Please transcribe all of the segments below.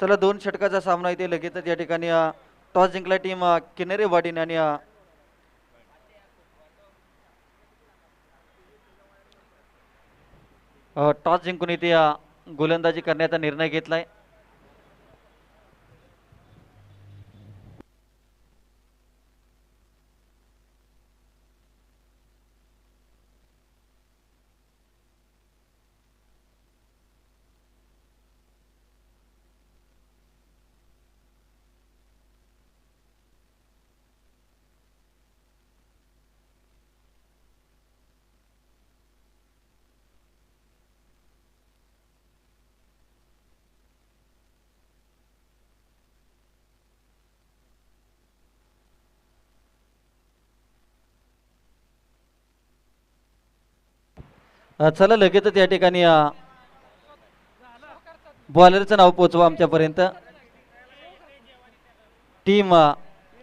चला दोन षटकाचा सामना इथे लगेचच या ठिकाणी टॉस जिंकला टीम किनेरे किनरे वाडीने आणि टॉस जिंकून इथे गोलंदाजी करण्याचा निर्णय घेतलाय. चला लगेचच या ठिकाणी बॉलरचं नाव पोचवा आमच्यापर्यंत. टीम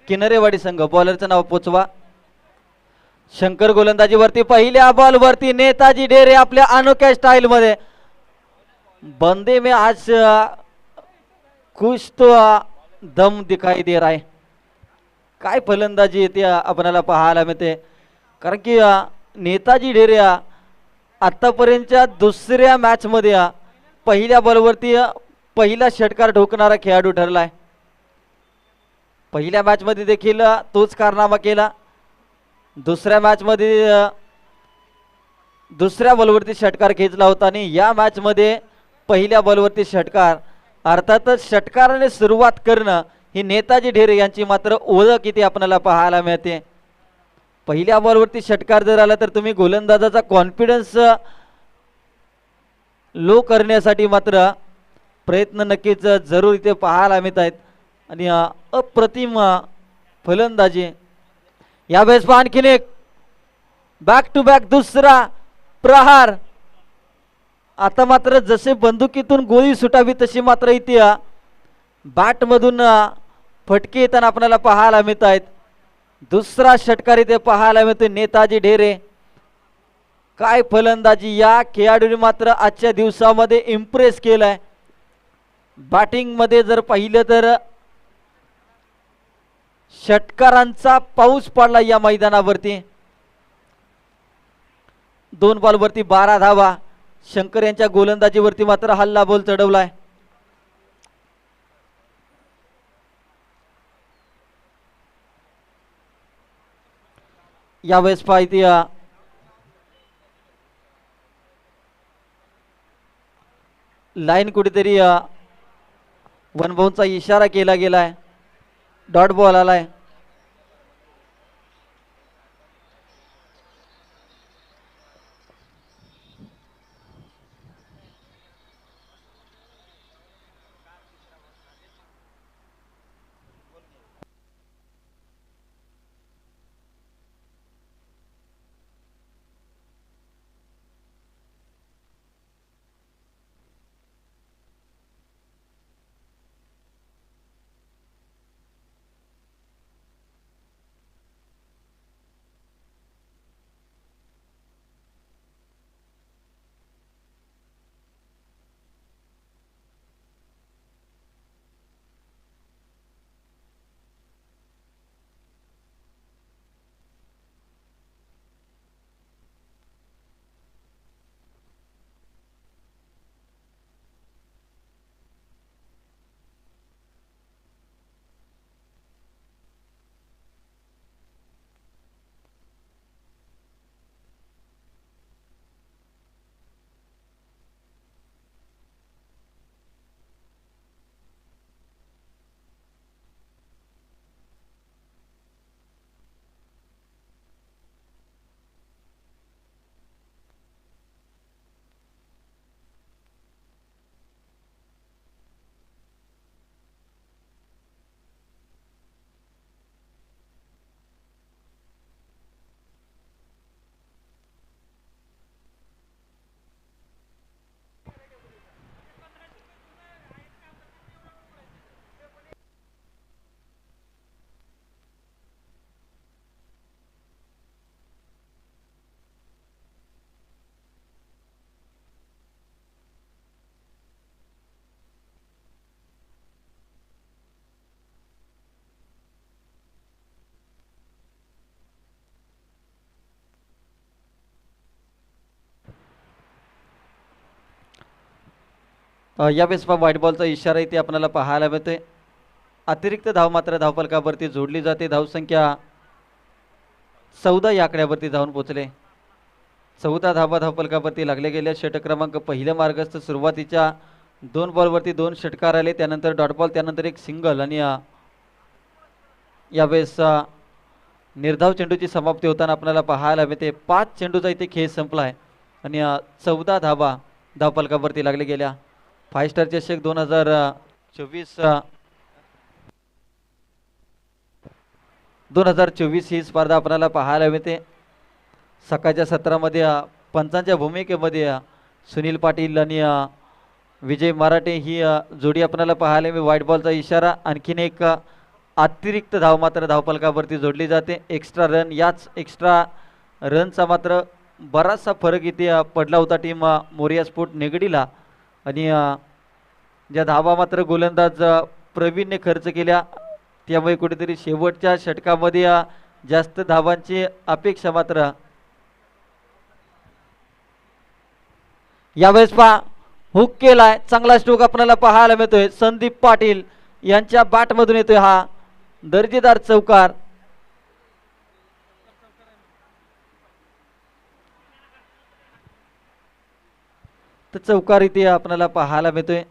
किनरेवाडी संघ बॉलरचं नाव पोचवा. शंकर गोलंदाजीवरती पहिल्या बॉलवरती नेताजी डेरे आपल्या अनोख्या स्टाईल मध्ये बंदे में आज कुछ तो दम दिखाई दे रहा है. काय फलंदाजी येते अ, आपणाला पाहायला मिळते. कारण की नेताजी डेरे आत्तापर्यंतच्या दुसऱ्या मॅचमध्ये पहिल्या बॉलवरती पहिला षटकार ठोकणारा खेळाडू ठरलाय. पहिल्या मॅचमध्ये देखील तोच कारनामा केला. दुसऱ्या मॅचमध्ये दुसऱ्या बॉलवरती षटकार खेचला होता आणि या मॅचमध्ये पहिल्या बॉलवरती षटकार अर्थातच षटकाराने सुरुवात करणं ही नेताजी ढेरे यांची मात्र ओळख इथे आपल्याला पाहायला मिळते. पहिल्या बॉलवरती षटकार जर आला तर तुम्ही गोलंदाजाचा कॉन्फिडन्स लो करण्यासाठी मात्र प्रयत्न नक्कीच जरूर इथे पाहायला मिळत आहेत. आणि अप्रतिम फलंदाजी. यावेळेस पहा आणखीन एक. बॅक टू बॅक दुसरा प्रहार. आता मात्र जसे बंदुकीतून गोळी सुटावी तशी मात्र इथे बॅटमधून फटके येताना आपल्याला पाहायला मिळत आहेत. दुसरा षटकार इथे पाहायला मिळतो नेताजी ढेरे. काय फलंदाजी? या खेळाडूने मात्र आजच्या दिवसामध्ये इम्प्रेस केलाय. बॅटिंगमध्ये जर पाहिलं तर षटकारांचा पाऊस पडला या मैदानावरती. दोन बॉलवरती बारा धावा. शंकर यांच्या गोलंदाजीवरती मात्र हल्ला बोल चढवलाय. यावेळेस पाहिजे लाईन कुठेतरी वन वनभाऊंचा इशारा केला गेलाय. डॉट बॉल आलाय. यावेळेस या व्हाईट बॉलचा इशारा इथे आपल्याला पाहायला मिळतोय. अतिरिक्त धाव मात्र धावफलकावरती जोडली जाते. धावसंख्या चौदा या आकड्यावरती धावून पोचले. चौदा धावा धावफलकावरती लागले गेले षटक क्रमांक पहिल्या मार्गस्थ सुरुवातीच्या दोन बॉलवरती दोन षटकार आले. त्यानंतर डॉट बॉल त्यानंतर एक सिंगल आणि यावेळेस निर्धाव चेंडूची समाप्ती होताना आपल्याला पाहायला मिळते. पाच चेंडूचा इथे खेळ संपला आहे आणि चौदा धावा धावफलकावरती लागले गेल्या. फाय स्टार चषक दोन हजार चोवीस दोन हजार चोवीस ही स्पर्धा आपल्याला पाहायला मिळते. सकाळच्या सत्रामध्ये पंचांच्या भूमिकेमध्ये सुनील पाटील आणि विजय मराठे ही जोडी आपल्याला पाहायला मी व्हाईट बॉलचा इशारा आणखीन एक अतिरिक्त धाव मात्र धावपलकावरती जोडली जाते. एक्स्ट्रा रन याच एक्स्ट्रा रनचा मात्र बराचसा फरक इथे पडला होता टीम मोरिया स्पोर्ट निगडीला. आणि ज्या धावा मात्र गोलंदाज प्रवीणने खर्च केल्या त्यामुळे कुठेतरी शेवटच्या षटकामध्ये जास्त धावांची अपेक्षा मात्र. यावेळेस पहा हुक केलाय चांगला स्ट्रोक आपल्याला पाहायला मिळतोय. संदीप पाटील यांच्या बॅटमधून येतोय हा. दर्जेदार चौकार. तर चौकार इथे आपल्याला पाहायला मिळतोय.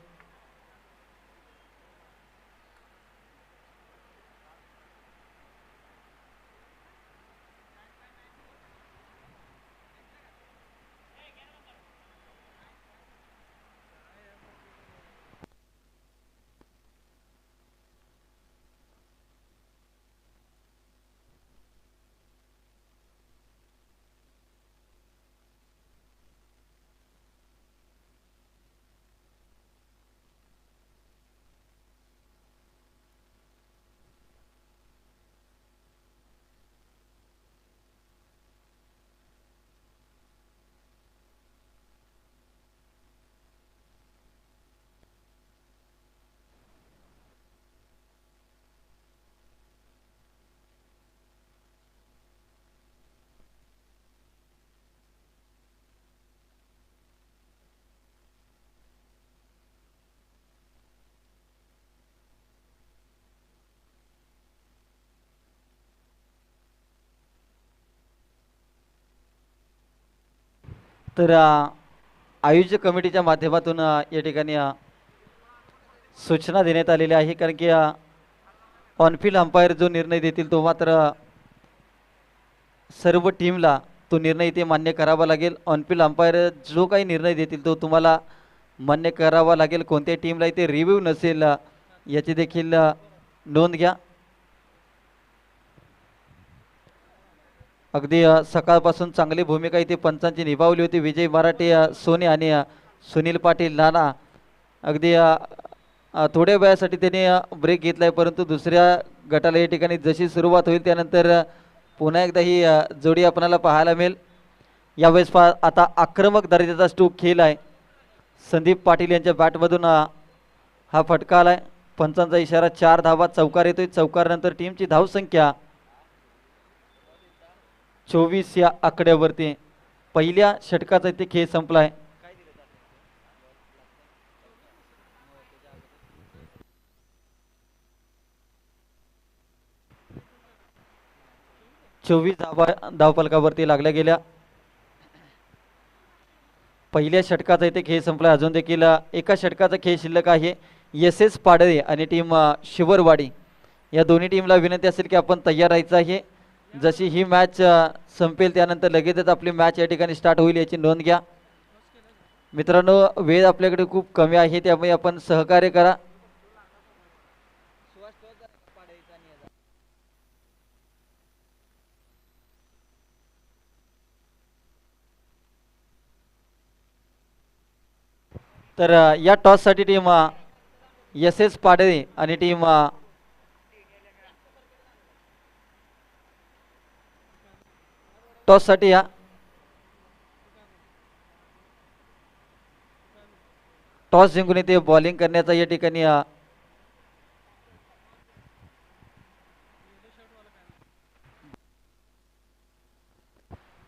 तर आयुष्य आयोजक कमिटीच्या माध्यमातून या ठिकाणी सूचना देण्यात आलेल्या आहे. कारण की ऑनफिल्ड अंपायर जो निर्णय देतील तो मात्र सर्व टीमला तो निर्णय इथे मान्य करावा लागेल. ऑनफिल्ड अंपायर जो काही निर्णय देतील तो तुम्हाला मान्य करावा लागेल. कोणत्या टीमला इथे रिव्ह्यू नसेल याची देखील नोंद घ्या. अगदी सकाळपासून चांगली भूमिका इथे पंचांची निभावली होती. विजय मराठे सोने आणि सुनील पाटील नाना. अगदी थोड्या वेळासाठी त्यांनी ब्रेक घेतला आहे परंतु दुसऱ्या गटाला या ठिकाणी जशी सुरुवात होईल त्यानंतर पुन्हा एकदा ही जोडी आपणाला पाहायला मिळेल. यावेळेस पा आता आक्रमक दर्जाचा स्टूक खेळ आहे. संदीप पाटील यांच्या बॅटमधून हा फटका आला आहे पंचांचा इशारा चार धावा चौकार येतोय. चौकारनंतर टीमची धावसंख्या चोवीस या आकड्यावरती पहिल्या षटकाचा इथे खेळ संपलाय चोवीस धावा धावफलकावरती लागल्या गेल्या. पहिल्या षटकाचा इथे खेळ संपला अजून देखील एका षटकाचा खेळ शिल्लक आहे. एस एस पाडळे आणि टीम शिवरवाडी. या दोन्ही टीमला विनंती असेल की आपण तयार राहायचं आहे. जशी ही मॅच संपेल त्यानंतर लगेचच आपली मॅच या ठिकाणी स्टार्ट होईल याची नोंद घ्या. मित्रांनो वेळ आपल्याकडे खूप कमी आहे त्यामुळे आपण सहकार्य करा. तर या टॉससाठी टीम एस एस पाडळे आणि टीम टॉससाठी या. टॉस जिंकून इथे बॉलिंग करण्याचा या ठिकाणी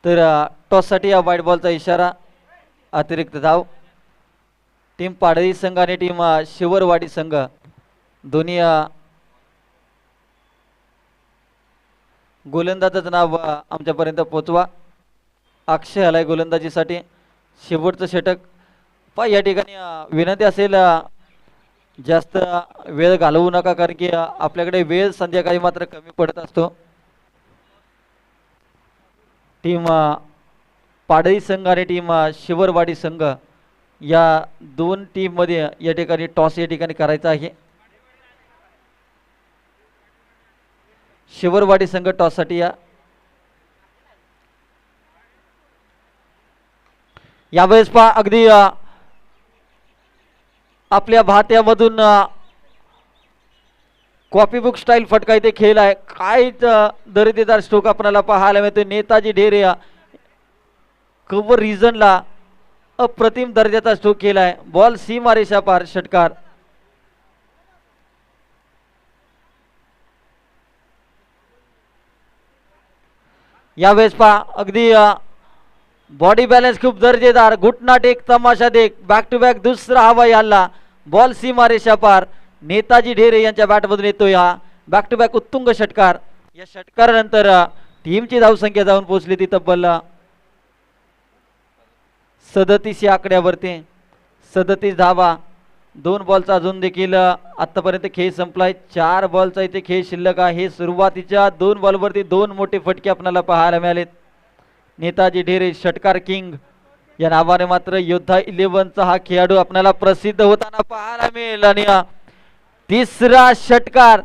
तर टॉससाठी या वाईट बॉलचा इशारा. अतिरिक्त धाव. टीम पाडळी संघ आणि टीम शिवरवाडी संघ. दोन्ही गोलंदाजाचं नाव आमच्यापर्यंत पोचवा. अक्षय आलाय गोलंदाजीसाठी. शेवटचं षटक. पा या ठिकाणी विनंती असेल जास्त वेळ घालवू नका कारण की आपल्याकडे वेळ संध्याकाळी मात्र कमी पडत असतो. टीम पाडळी संघ आणि टीम शिवरवाडी संघ या दोन टीममध्ये या ठिकाणी टॉस या ठिकाणी करायचा आहे. शिवरवाडी संघ टॉससाठी या. यावेळेस पहा अगदी आपल्या भात्यामधून कॉपी बुक स्टाईल फटका इथे खेळ आहे. काय अ, दर्जेदार स्ट्रोक आपल्याला पाहायला मिळतो नेताजी ढेरे अ, कव्हर रिझनला अप्रतिम दर्जाचा स्ट्रोक आहे बॉल सी मारेशा पार षटकार. यावेळेस पहा अगदी बॉडी बॅलन्स खूप दर्जेदार घुटनाट एक तमाशा देख बॅक टू बॅक दुसरा हवाई हल्ला बॉल सीमारेषा पार नेताजी ढेरे यांच्या बॅटमधून येतोय हा बॅक टू बॅक उत्तुंग षटकार. या षटकारानंतर टीमची धावसंख्या जाऊन पोहोचली ती तब्बल सदतीस या आकड्यावरती सदतीस धावा दोन बॉलचा अजून देखील आत्तापर्यंत खेळ संपलाय. चार बॉलचा इथे खेळ शिल्लक आहे. सुरुवातीच्या दोन बॉलवरती दोन मोठे फटके आपल्याला पाहायला मिळालेत. नेताजी ढेरे षटकार किंग या नावाने मात्र योद्धा इलेव्हनचा हा खेळाडू आपल्याला प्रसिद्ध होताना पाहायला मिळेल. आणि तिसरा षटकार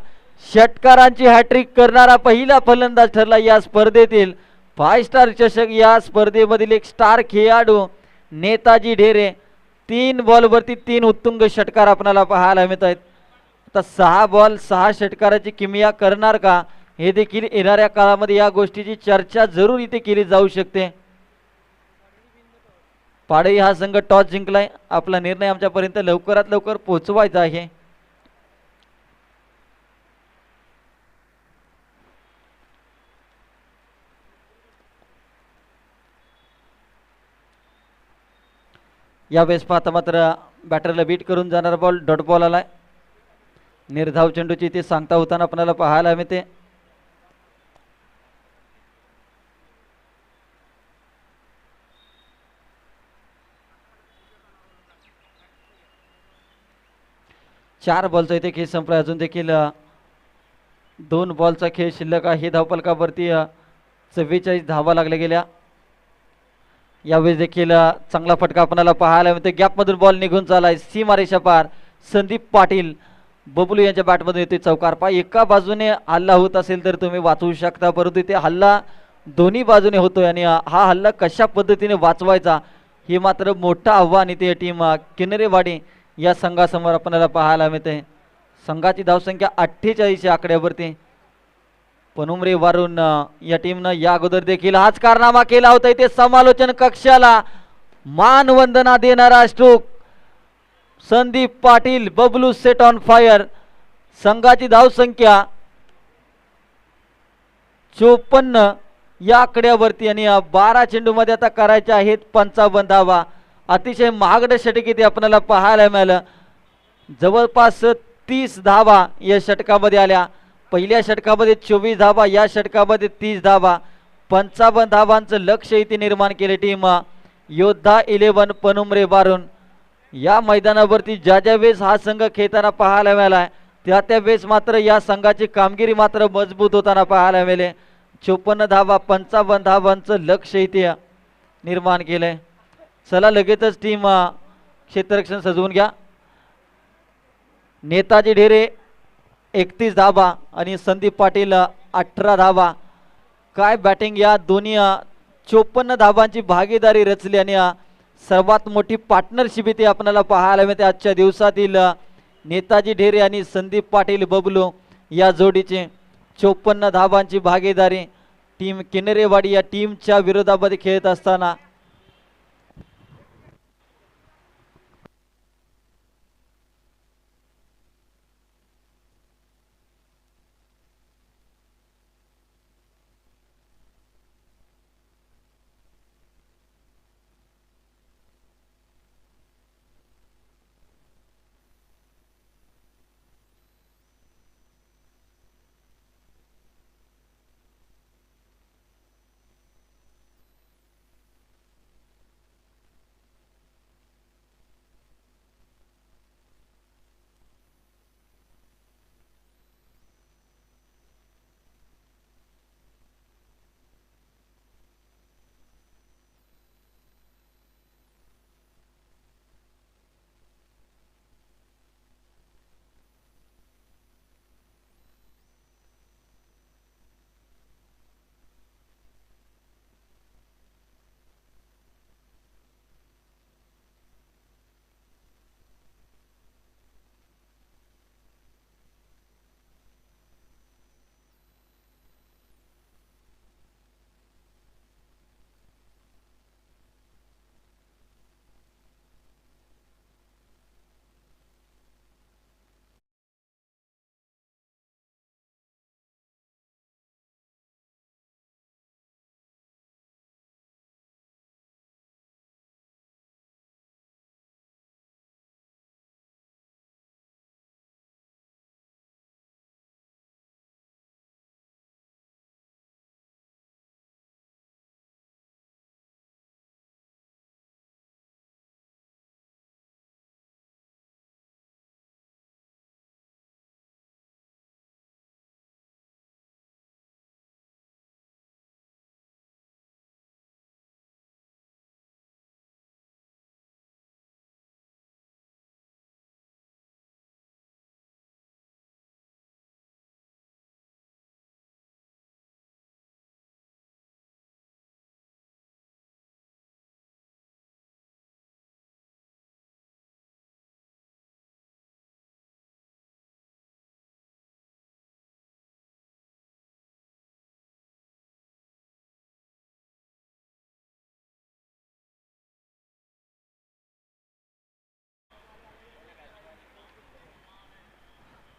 षटकारांची हॅट्रिक करणारा पहिला फलंदाज ठरला या स्पर्धेतील. फाय स्टार चषक या स्पर्धेमधील एक स्टार खेळाडू नेताजी ढेरे तीन बॉलवरती तीन उत्तुंग षटकार आपल्याला पाहायला मिळत आहेत आता सहा बॉल सहा षटकाराची किमया करणार का? हे देखील येणाऱ्या काळामध्ये या गोष्टीची चर्चा जरूर इथे केली जाऊ शकते. पाडळी हा संघ टॉस जिंकलाय. आपला निर्णय आमच्यापर्यंत लवकरात लवकर पोहोचवायचा आहे. यावेळेस पाहता मात्र बॅटरला बीट करून जाणारा बॉल डॉट बॉल आलाय. निर्धाव चेंडूची ते सांगता होताना आपल्याला पाहायला मिळते. चार बॉलचा इथे खेळ संपला अजून देखील दोन बॉलचा खेळ शिल्लक आहे. धावपलकावरती चव्वेचाळीस धावा लागल्या गेल्या. यावेळेस देखील चांगला फटका आपणाला पाहायला मिळतो गॅपमधून बॉल निघून चालाय सीमारेषा पार संदीप पाटील बबलू यांच्या बॅटमधून येते चौकार पा एका बाजूने हल्ला होत असेल तर तुम्ही वाचवू शकता परंतु इथे हल्ला दोन्ही बाजूने होतोय आणि हा हल्ला कशा पद्धतीने वाचवायचा हे मात्र मोठं आव्हान इथे टीम किनरेवाडी या संघासमोर आपल्याला पाहायला मिळते संघाची धावसंख्या अठ्ठेचाळीसच्या आकड्यावरती. पनुमरे वारून या टीमनं या अगोदर देखील हाच कारनामा केला होता. इथे समालोचन कक्षाला मानवंदना देणारा stroke Sandeep Patil Bablu set on fire संघाची धावसंख्या चोपन्न या आकड्यावरती आणि बारा चेंडूमध्ये आता करायच्या आहेत पंचावन्न धावा. अतिशय महागडं षटक इथे आपल्याला पाहायला मिळालं. जवळपास तीस धावा या षटकामध्ये आल्या. पहिल्या षटकामध्ये चोवीस धाबा या षटकामध्ये तीस धाबा पंचावन्न धाबांचं लक्ष इथे निर्माण केले टीम योद्धा इलेव्हन पनुमरे बारून. या मैदानावरती ज्या ज्या वेळेस हा संघ खेळताना पाहायला मिळाला त्या त्या वेळेस मात्र या संघाची कामगिरी मात्र मजबूत होताना पाहायला मिळेल. चोपन्न धावा पंचावन्न धावांचं लक्ष इथे निर्माण केलंय. चला लगेचच टीम क्षेत्ररक्षण सजवून घ्या. नेताजी ढेरे एकतीस धावा आणि संदीप पाटील अठरा धावा. काय बॅटिंग या दोन्ही चोपन्न धावांची भागीदारी रचली आणि सर्वात मोठी पार्टनरशिप इथे आपल्याला पाहायला मिळते. आजच्या दिवसातील नेताजी ढेरे आणि संदीप पाटील बबलू या जोडीचे चोपन्न धावांची भागीदारी. टीम किनरेवाडी या टीमच्या विरोधामध्ये खेळत असताना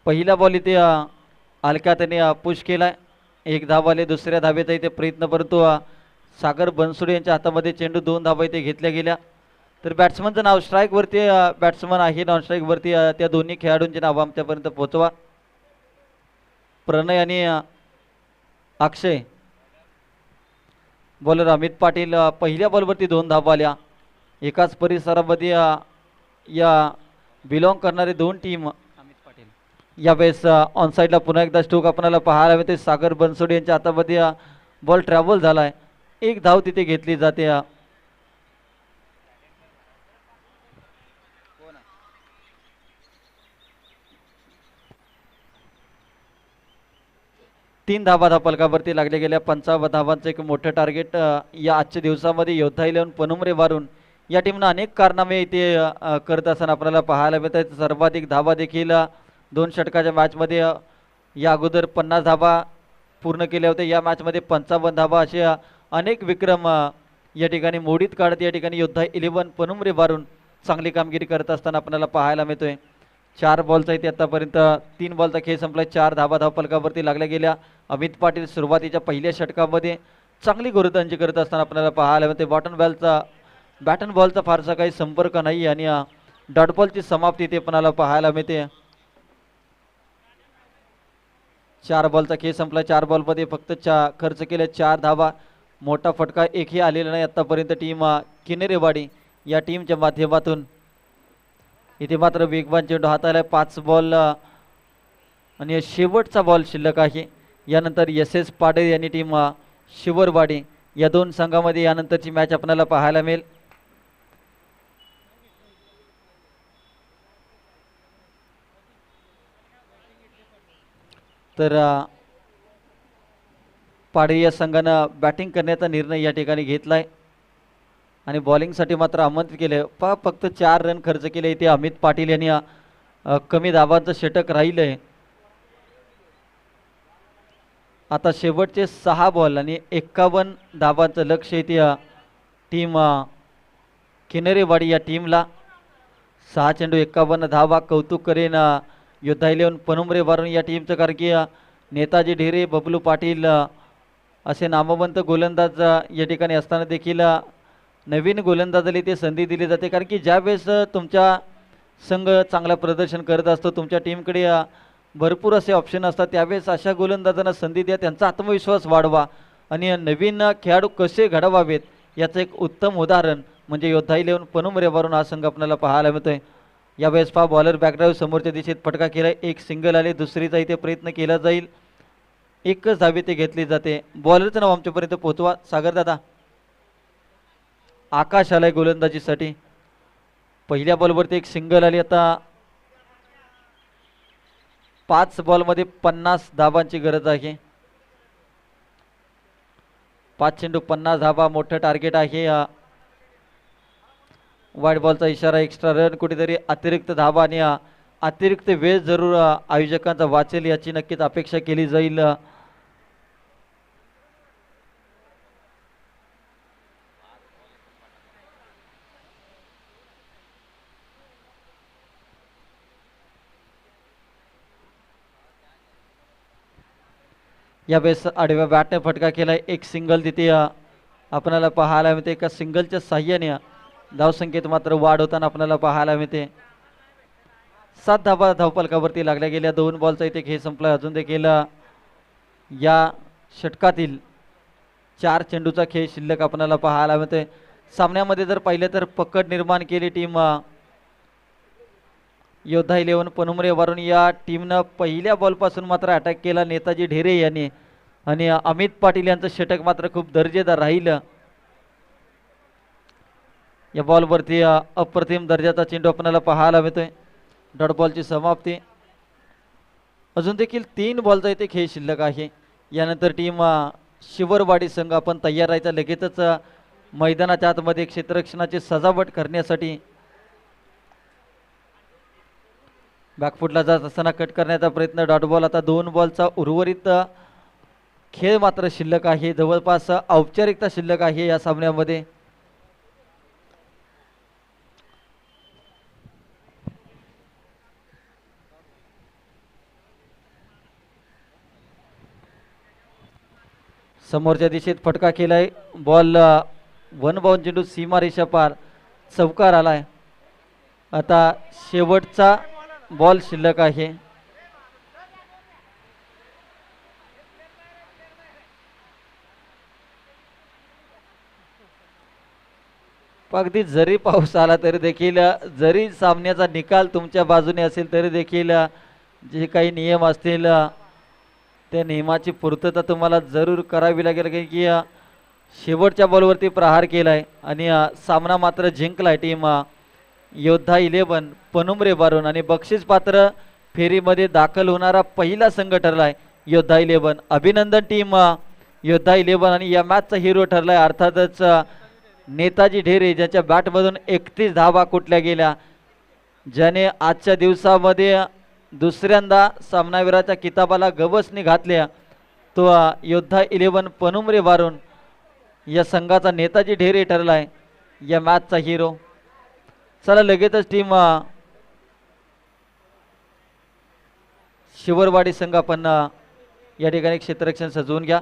पहिला बॉल इथे अलका त्याने पुश केला एक धाव आले दुसऱ्या धावेचा इथे प्रयत्न परंतु सागर बनसोडे यांच्या हातामध्ये चेंडू दोन धावा इथे घेतल्या गेल्या. तर बॅट्समनचं नाव स्ट्राईकवरती बॅट्समन आहे नॉन स्ट्राईकवरती त्या दोन्ही खेळाडूंचे नाव आमच्यापर्यंत पोहोचवा. प्रणय आणि अक्षय. बॉलर अमित पाटील पहिल्या बॉलवरती दोन धावा आल्या. एकाच परिसरामध्ये या बिलॉंग करणारे दोन टीम यावेळेस ऑन साईडला पुन्हा एकदा स्ट्रोक आपल्याला पाहायला मिळते. सागर बनसोडे यांच्या हातामध्ये बॉल ट्रॅव्हल झालाय. एक धाव तिथे घेतली जाते तीन धावा धापलकावरती लागले गेल्या. पंचावन्न धावांचं एक मोठं टार्गेट या आजच्या दिवसामध्ये योद्धा इलेवन पनुमरे वारून या टीमनं अनेक कारनामे इथे करत असताना आपल्याला पाहायला मिळत आहेत सर्वाधिक धावा देखील दोन षटकाच्या मॅचमध्ये या अगोदर पन्नास धाबा पूर्ण केल्या होत्या. या मॅचमध्ये पंचावन्न धाबा असे अनेक विक्रम या ठिकाणी मोडीत काढत या ठिकाणी योद्धा इलेवन पनुमरे मारून चांगली कामगिरी करत असताना आपल्याला पाहायला मिळतोय. चार बॉलचा इथे आतापर्यंत. तीन बॉलचा खेळ संपलाय. चार धाबा धाव फलकावरती लागल्या गेल्या. अमित पाटील सुरुवातीच्या पहिल्या षटकामध्ये चांगली गोलंदाजी करत असताना आपल्याला पाहायला मिळते बॉटन बॉलचा बॅटन बॉलचा फारसा काही संपर्क नाही आणि डॉट बॉलची समाप्ती इथे आपल्याला पाहायला मिळते. चार बॉलचा खेळ संपला. चार बॉलमध्ये फक्त चा खर्च केले. चार धावा. मोठा फटका एकही आलेला नाही. आत्तापर्यंत टीम किनेरेवाडी या टीमच्या माध्यमातून इथे मात्र वेगवान चेंडू हाताला पाच बॉल आणि शेवटचा बॉल शिल्लक आहे. यानंतर एस एस पाडे यांनी टीम शिवरवाडी या दोन संघामध्ये यानंतरची मॅच आपल्याला पाहायला मिळेल. तर अ, पाडे या संघानं बॅटिंग करण्याचा निर्णय या ठिकाणी घेतला आहे आणि बॉलिंगसाठी मात्र आमंत्रित केलं पा फक्त चार रन खर्च केले इथे अमित पाटील यांनी कमी दाबाचं षटक राहिलं आहे आता शेवटचे सहा बॉल आणि एक्कावन्न धावांचं लक्ष येते टीम किनरेवाडी या टीमला सहा चेंडू एक्कावन्न धावा कौतुक करेन योद्धा इलेवन पनुमरे वारून या टीमचं कारण की नेताजी ढेरे बबलू पाटील असे नामवंत गोलंदाज या ठिकाणी असताना देखील नवीन गोलंदाजाला ते संधी दिली जाते. कारण की ज्यावेळेस तुमच्या संघ चांगला प्रदर्शन करत असतो तुमच्या टीमकडे भरपूर असे ऑप्शन असतात त्यावेळेस अशा गोलंदाजांना संधी द्या त्यांचा आत्मविश्वास वाढवा आणि नवीन खेळाडू कसे घडवावेत याचं एक उत्तम उदाहरण म्हणजे योद्धा इलेवन पनुमरेवरून हा संघ आपल्याला पाहायला मिळतोय. यावेळेस पहा बॉलर बॅकड्राईव्ह समोरच्या दिशेत फटका केला. एक सिंगल आले. दुसरीचा इथे प्रयत्न केला जाईल. एकच धावी ते घेतली जाते. बॉलरचं नाव आमच्यापर्यंत पोहोचवा. सागर दादा आकाश आलाय गोलंदाजीसाठी. पहिल्या बॉलवरती एक सिंगल आली. आता पाच बॉलमध्ये पन्नास धाबांची गरज आहे. पाच चेंडू पन्नास धाबा मोठं टार्गेट आहे. अ, वाईट बॉलचा इशारा एक्स्ट्रा रन कुठेतरी अतिरिक्त धाबा आणि अतिरिक्त वेळ जरूर आयोजकांचा वाचेल याची नक्कीच अपेक्षा केली जाईल. या बेस आडव्या बॅटने फटका केला एक सिंगल तिथे आपणाला आपल्याला पाहायला मिळते एका सिंगलच्या साह्याने धावसंख्येत मात्र वाढ होताना आपल्याला पाहायला मिळते. सात धावा धावपलकावरती लागल्या गेल्या. दोन बॉलचा इथे खेळ संपला. अजून देखील या षटकातील चार चेंडूचा खेळ शिल्लक आपल्याला पाहायला मिळते सामन्यामध्ये जर पाहिलं तर पकड निर्माण केली टीम योद्धा इलेवन पनुमरे वारून या टीमनं पहिल्या बॉलपासून मात्र अटॅक केला. नेताजी ढेरे यांनी आणि अमित पाटील यांचं षटक मात्र खूप दर्जेदार राहिलं. या बॉलवरती अप्रतिम दर्जाचा चेंडू आपल्याला पाहायला मिळतोय. डॉट बॉलची समाप्ती. अजून देखील तीन बॉलचा इथे खेळ शिल्लक आहे. यानंतर टीम शिवरवाडी संघ आपण तयार राहायचा. लगेचच मैदानाच्या आतमध्ये क्षेत्ररक्षणाची सजावट करण्यासाठी बॅकफुटला जात असताना कट करण्याचा प्रयत्न. डॉट बॉल आता दोन बॉलचा उर्वरित खेळ मात्र शिल्लक आहे. जवळपास औपचारिकता शिल्लक आहे या सामन्यामध्ये. समोरच्या दिशेत फटका केलाय. बॉल वन बाउन चेंडू सीमा रेषा पार चौकार आलाय. आता शेवटचा बॉल शिल्लक आहे. अगदी जरी पाऊस आला तरी देखील जरी सामन्याचा निकाल तुमच्या बाजूने असेल तरी देखील जे काही नियम असतील त्या नियमाची पूर्तता तुम्हाला जरूर करावी लागेल कारण की शेवटच्या बॉलवरती प्रहार केला आहे आणि सामना मात्र जिंकलाय टीम योद्धा इलेवन पनुमरे बारून आणि बक्षीस पात्र फेरीमध्ये दाखल होणारा पहिला संघ ठरला आहे योद्धा इलेवन अभिनंदन टीम योद्धा इलेवन आणि या मॅचचा हिरो ठरलाय अर्थातच नेताजी ढेरे ज्याच्या बॅटमधून एकतीस धावा कुठल्या गेल्या? ज्याने आजच्या दिवसामध्ये दुसऱ्यांदा सामनावीराच्या किताबाला गवसणी घातल्या तो योद्धा इलेवन पनुमरे वारून या संघाचा नेताजी ढेरे ठरलाय या मॅचचा हिरो. चला लगेचच टीम शिवरवाडी संघ आपण या ठिकाणी क्षेत्ररक्षण सजवून घ्या.